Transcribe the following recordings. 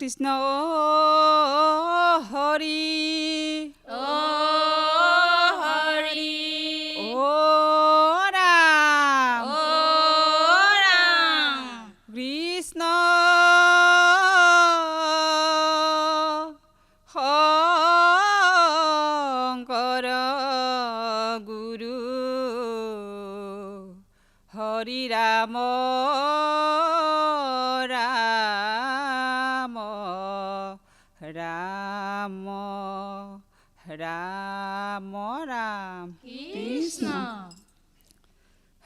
কৃষ্ণ হরি। ও হরি। ও রাম। ও রাম। কৃষ্ণ হৰি ৰাম ৰাম ৰাম কৃষ্ণ।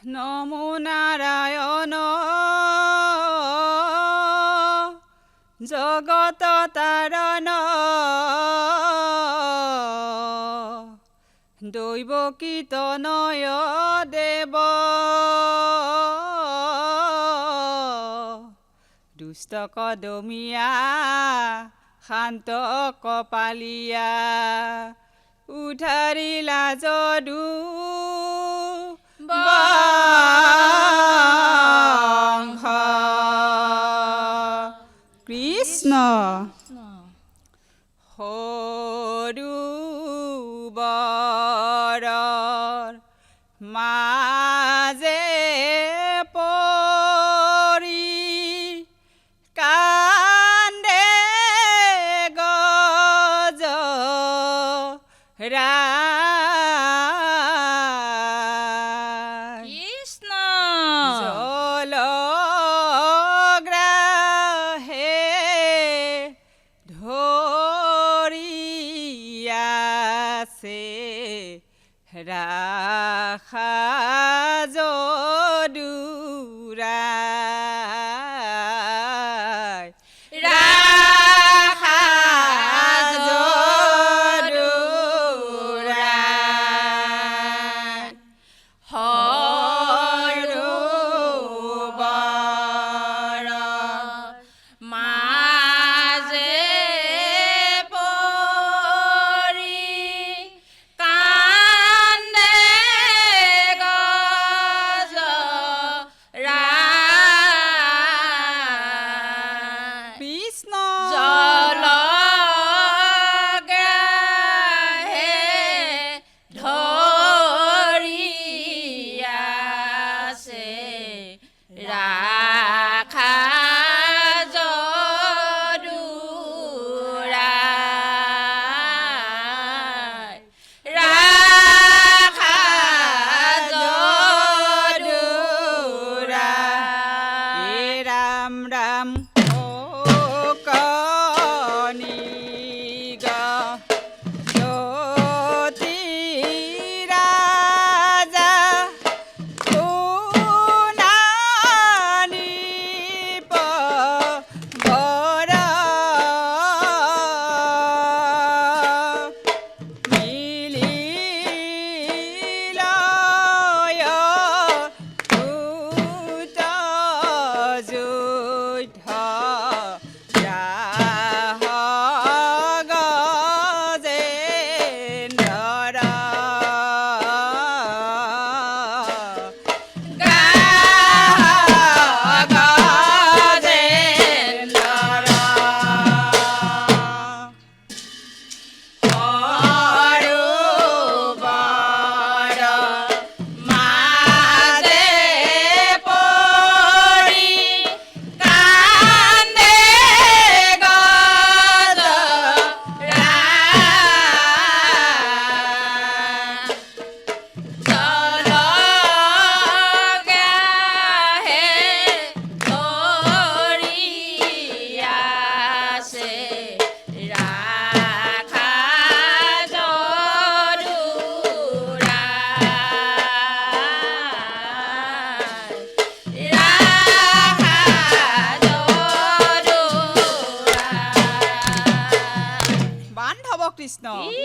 নমো নারায়ণ। জগত তারণ। দৈব কীর্তনয় দেব। দুষ্ট কদমিয়া শান্ত কপালিয়া। উঠাৰিলা যদু। কৃষ্ণ। সৰু বৰৰ মাজে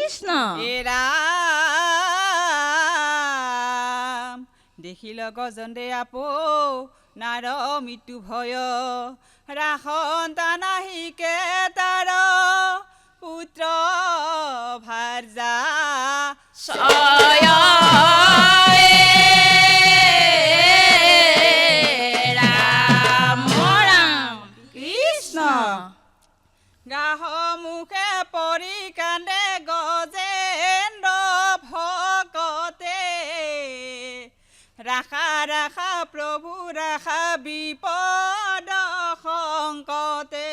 কৃষ্ণ কৃষ্ণ এ দেখিল দেখিল গজন্দে আপো নাৰ মৃত্যু ভয়। ৰাসন্তান আহিকে তাৰ পুত্ৰ ভাৰ্যা। ৰাখা প্ৰভু ৰাখা বিপদ সংকটে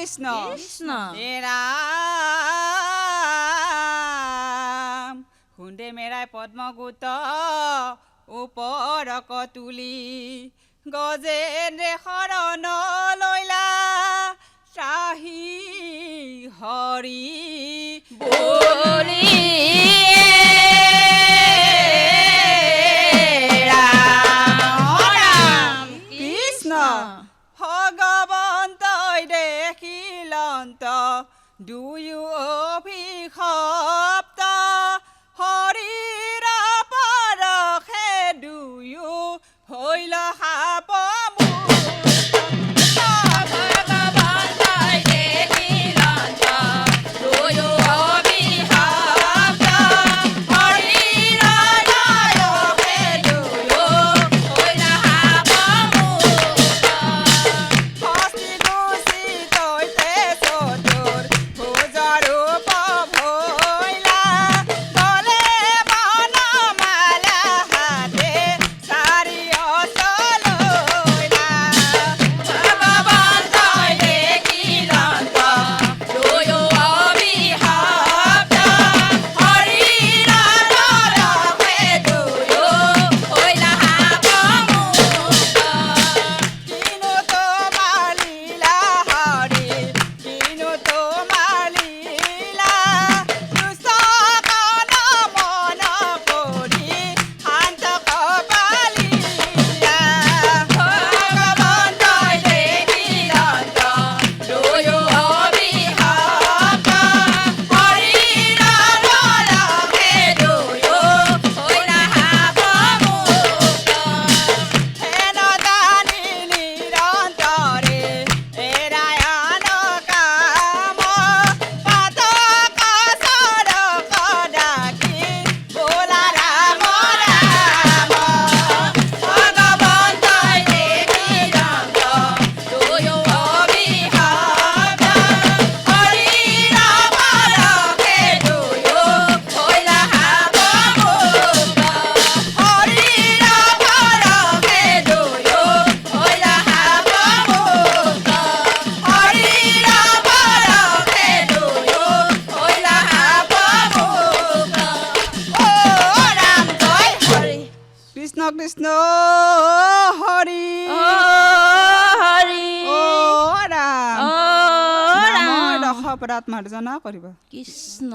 কৃষ্ণ। কৃষ্ণ। হে রাম খুন্দে মেরায় পদ্মগুত ওপৰক তুলি। গজেন্দ্ৰে শৰণ লৈলা চাহি হৰি ah 好 হরি। হরি। ও রাম। ও রাম। অপরাধ মার্জনা কৃষ্ণ।